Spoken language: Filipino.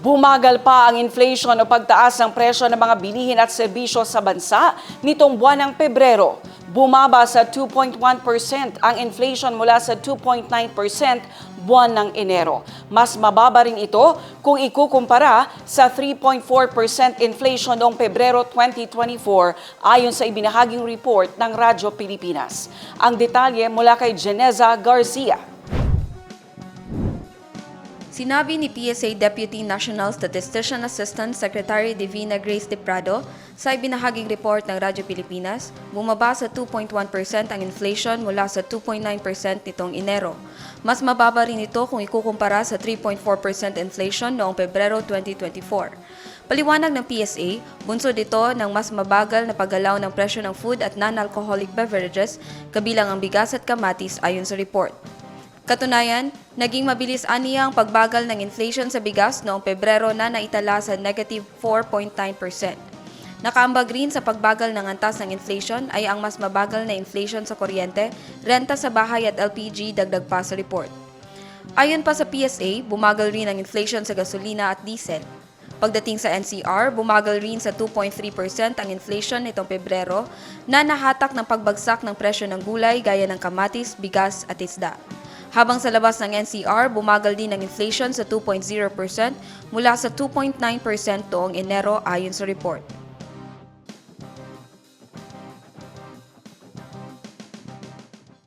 Bumagal pa ang inflation o pagtaas ng presyo ng mga bilihin at serbisyo sa bansa nitong buwan ng Pebrero. Bumaba sa 2.1% ang inflation mula sa 2.9% buwan ng Enero. Mas mababa rin ito kung ikukumpara sa 3.4% inflation noong Pebrero 2024 ayon sa ibinahaging report ng Radyo Pilipinas. Ang detalye mula kay Geneza Garcia. Sinabi ni PSA Deputy National Statistician Assistant Secretary Divina Grace De Prado sa ibinahaging report ng Radyo Pilipinas, bumaba sa 2.1% ang inflation mula sa 2.9% nitong Enero. Mas mababa rin ito kung ikukumpara sa 3.4% inflation noong Pebrero 2024. Paliwanag ng PSA, bunso dito ng mas mabagal na paggalaw ng presyo ng food at non-alcoholic beverages kabilang ang bigas at kamatis ayon sa report. Katunayan, naging mabilis aniya ang pagbagal ng inflation sa bigas noong Pebrero na naitala sa negative 4.9%. Nakaambag rin sa pagbagal ng antas ng inflation ay ang mas mabagal na inflation sa kuryente, renta sa bahay at LPG dagdag pa sa report. Ayon pa sa PSA, bumagal rin ang inflation sa gasolina at diesel. Pagdating sa NCR, bumagal rin sa 2.3% ang inflation nitong Pebrero na nahatak ng pagbagsak ng presyo ng gulay gaya ng kamatis, bigas at isda. Habang sa labas ng NCR, bumagal din ang inflation sa 2.0% mula sa 2.9% toong Enero ayon sa report.